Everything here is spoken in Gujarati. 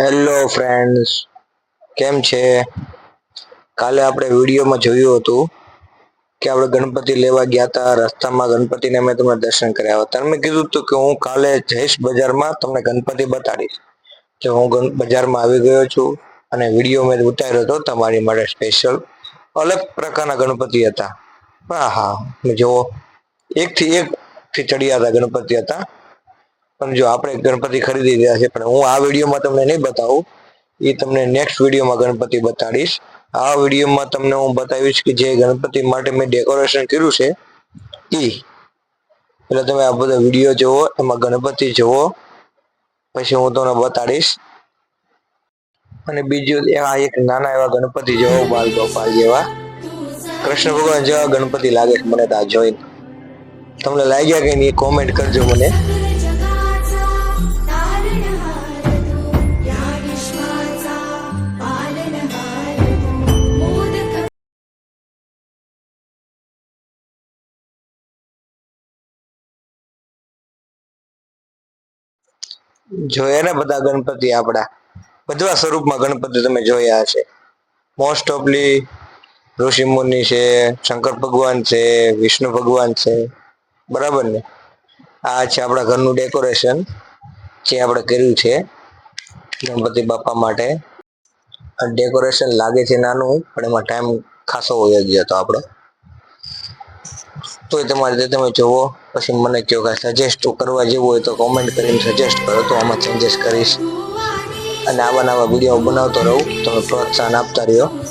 હેલો ફ્રેન્ડ્સ કેમ છે? કાલે આપણે વિડીયોમાં જોયું હતું કે આપણે ગણપતિ લેવા ગયા હતા. રસ્તામાં ગણપતિને મેં તમને દર્શન કર્યા હતા. મેં કીધું હતું કે હું કાલે જઈશ બજારમાં. તમને ગણપતિ બતાડીશ તો હું બજારમાં આવી ગયો છું અને વીડિયો મેં ઉતાર્યો હતો. તમારી માટે સ્પેશિયલ અલગ પ્રકારના ગણપતિ હતા. હા હા. તમે જુઓ, એકથી એક થી ચડિયા હતા ગણપતિ હતા. પણ જો આપણે ગણપતિ ખરીદી રહ્યા છે પણ હું આ વિડીયોમાં તમને નહીં બતાવું. એ તમને નેક્સ્ટ વિડીયોમાં ગણપતિ બતાડીશ. આ વિડીયોમાં તમને હું બતાવીશ કે જે ગણપતિ માટે મેં ડેકોરેશન કર્યું છે એ એટલે તમે આ બધો વીડિયો જુઓ, એમાં ગણપતિ જુઓ. પછી હું તમને બતાડીશ. અને બીજું, આ એક નાના એવા ગણપતિ જેવો બાલ ગોપાલ જેવા. કૃષ્ણ ભગવાન જેવા ગણપતિ લાગે મને તો આ તમને લાગ્યા કે નહીં કોમેન્ટ કરજો મને. જોયા ને બધા ગણપતિ આપણા? બધા સ્વરૂપમાં ગણપતિ તમે જોયા હશે. મોસ્ટ ઓફલી ઋષિ મુનિ છે, શંકર ભગવાન છે, વિષ્ણુ ભગવાન છે. બરાબર ને? આ છે આપણા ઘરનું ડેકોરેશન જે આપણે કર્યું છે ગણપતિ બાપા માટે. ડેકોરેશન લાગે છે નાનું, પણ એમાં ટાઈમ ખાસો હોય ગયો હતો આપણો. તો તમારી રીતે તમે જોવો. પછી મને કહો કે સજેસ્ટ કરવા જેવું હોય તો કોમેન્ટ કરીને સજેસ્ટ કરો. તો આમાં ચેન્જીસ કરીશ. અને આવા નવા વીડિયો બનાવતો રહું. તમે પ્રોત્સાહન આપતા રહ્યો.